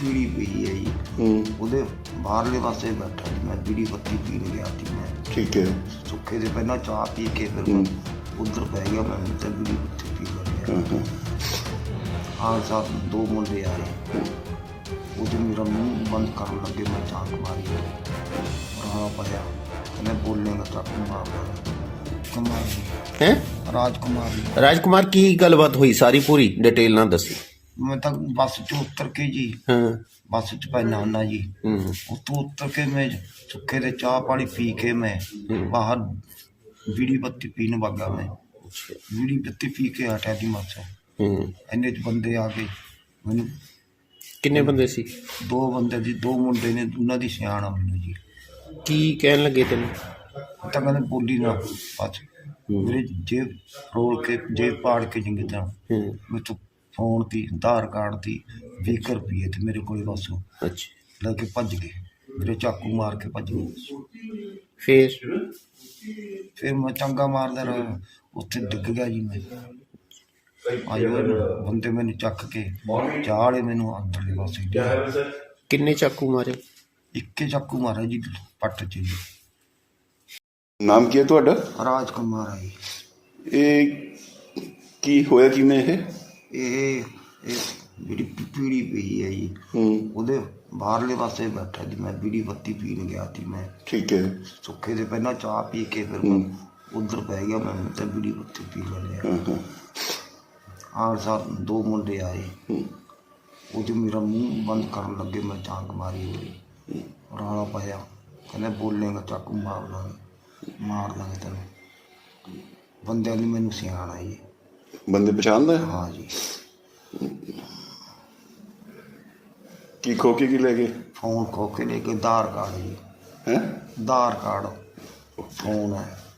ਪੀੜੀ ਪਈ ਹੈ ਜੀ। ਹੂੰ। ਉਹਦੇ ਬਾਹਰਲੇ ਪਾਸੇ ਬੈਠਾ ਜੀ ਮੈਂ ਬੀੜੀ ਬੱਤੀ ਪੀਣ ਗਿਆ ਸੀ ਮੈਂ। ਠੀਕ ਹੈ। ਸੁੱਖੇ ਦੇ ਪਹਿਲਾਂ ਚਾਹ ਪੀ ਕੇ ਫਿਰ ਮੈਂ ਉਧਰ ਪੈ ਗਿਆ ਮੈਂ ਤੇ ਬੀੜੀ ਬੱਤੀ ਪੀ ਲਿਆ ਹਾਂ। ਹਾਂ ਆਹ ਸਾਥ ਦੋ ਮੁੰਡੇ ਆਏ। ਉਹਦੇ ਮੇਰਾ ਮੂੰਹ ਬੰਦ ਕਰਨ ਲੱਗੇ ਮੈਂ ਚਾਕ ਮਾਰੀ। ਰਹਾ ਪਿਆ ਕਹਿੰਦੇ ਬੋਲੇਗਾ ਚਾਕੂ ਮਾਰਦਾ ਕੁਮਾਰੀ ਹੈ? ਰਾਜਕੁਮਾਰੀ ਰਾਜਕੁਮਾਰ ਕੀ ਗੱਲਬਾਤ ਹੋਈ? ਸਾਰੀ ਪੂਰੀ ਡਿਟੇਲ ਨਾਲ ਦੱਸੀ। ਮੈਂ ਤਾਂ ਬੱਸ ਚ ਉਤਰ ਕੇ ਜੀ ਹਾਂ। ਬੱਸ ਚ ਪੈਣਾ ਹੁੰਦਾ ਜੀ। ਹੂੰ। ਉਤੋਂ ਉਤਰ ਕੇ ਮੈਂ ਸੁੱਕੇ ਦੇ ਚਾਹ ਪਾਣੀ ਪੀ ਕੇ ਮੈਂ ਬਾਹਰ ਬੀੜੀ ਬੱਤੀ ਪੀਣ ਵਗਾ ਮੈਂ। ਬੀੜੀ ਬੱਤੀ ਪੀ ਕੇ ਹਟਿਆ ਦੀ ਮਾਸਾ ਹੂੰ। ਇੰਨੇ ਚ ਬੰਦੇ ਆ ਗਏ। ਮੈਨੂੰ ਕਿੰਨੇ ਬੰਦੇ ਸੀ? ਦੋ ਬੰਦੇ ਜੀ ਦੋ ਮੁੰਡੇ ਨੇ ਉਹਨਾਂ ਦੀ ਸਿਆਣ ਆ ਮੈਨੂੰ ਜੀ। ਕੀ ਕਹਿਣ ਲੱਗੇ ਤੈਨੂੰ? ਤਾਂ ਕਹਿੰਦੇ ਬੋਲੀ ਨਾ ਬਸ। ਮੇਰੇ ਜੇਬ ਰੋਲ ਕੇ ਜੇਬ ਪਾੜ ਕੇ ਚੰਗੀ ਤਰ੍ਹਾਂ ਹੂੰ। ਮੇਰੇ ਫੋਨ ਦੀ ਆਧਾਰ ਕਾਰਡ ਦੀ 20 ਰੁਪਏ ਤੇ ਮੇਰੇ ਕੋਲੇ ਬਸ ਅੱਛਾ। ਲੈ ਕੇ ਭੱਜ ਗਏ। ਮੇਰੇ ਚਾਕੂ ਮਾਰ ਕੇ ਭੱਜ ਗਏ। ਫੇਰ? ਫਿਰ ਮੈਂ ਚੰਗਾ ਮਾਰਦਾ ਰਿਹਾ। ਉੱਥੇ ਡਿੱਗ ਗਿਆ ਜੀ ਮੈਂ। ਆਇਓ ਬੰਦੇ ਮੈਨੂੰ ਚੱਕ ਕੇ ਚਾਲੇ ਮੈਨੂੰ ਅੰਦਰਲੇ ਪਾਸੇ। ਕਿੰਨੇ ਚਾਕੂ ਮਾਰੇ? ਇੱਕੇ ਚਾਕੂ ਮਾਰਿਆ ਜੀ ਪੱਟ ਚ ਜੀ। ਨਾਮ ਕੀ ਹੈ ਤੁਹਾਡਾ? ਰਾਜ ਕੁਮਾਰ ਆਈ ਇਹ ਕੀ ਹੋਇਆ ਕਿਵੇਂ ਇਹ? ਇਹ ਇਹ ਜਿਹੜੀ ਪੀੜੀ ਪਈ ਹੈ ਜੀ ਹੂੰ। ਉਹਦੇ ਬਾਹਰਲੇ ਪਾਸੇ ਬੈਠਾ ਜੀ ਮੈਂ ਬੀੜੀ ਬੱਤੀ ਪੀਣ ਗਿਆ ਸੀ ਮੈਂ। ਠੀਕ ਹੈ। ਸੁੱਖੇ ਦੇ ਪਹਿਲਾਂ ਚਾਹ ਪੀ ਕੇ ਫਿਰ ਮੈਂ ਉਧਰ ਪੈ ਗਿਆ ਮੈਂ ਤੇ ਬੀੜੀ ਬੱਤੀ ਪੀ ਲਿਆ ਹਾਂ ਹਾਂ। ਆਹ ਸਾਥ ਦੋ ਮੁੰਡੇ ਆਏ। ਹੂੰ। ਉਹਦੇ ਮੇਰਾ ਮੂੰਹ ਬੰਦ ਕਰਨ ਲੱਗੇ ਮੈਂ ਚਾਂਕ ਮਾਰੀ ਹੋਈ ਰਾਲਾ ਪਿਆ ਕਹਿੰਦੇ ਬੋਲੇਗਾ ਚਾਕੂ ਮਾਰ ਲਾਂਗੇ ਮਾਰ ਲਾਂਗੇ ਤੈਨੂੰ। ਬੰਦਿਆਂ ਨੇ ਮੈਨੂੰ ਸਿਆਣ ਆਈ। ਬੰਦੇ ਪਛਾਣਦਾ ਹੈ? ਹਾਂ ਜੀ। ਕੀ ਖੋ ਕੇ ਲੈ ਗਏ? ਫੋਨ ਖੋ ਕੇ ਲੈ ਕੇ ਆਧਾਰ ਕਾਰਡ ਜੀ। ਹੈ? ਆਧਾਰ ਕਾਰਡ। ਫੋਨ ਹੈ।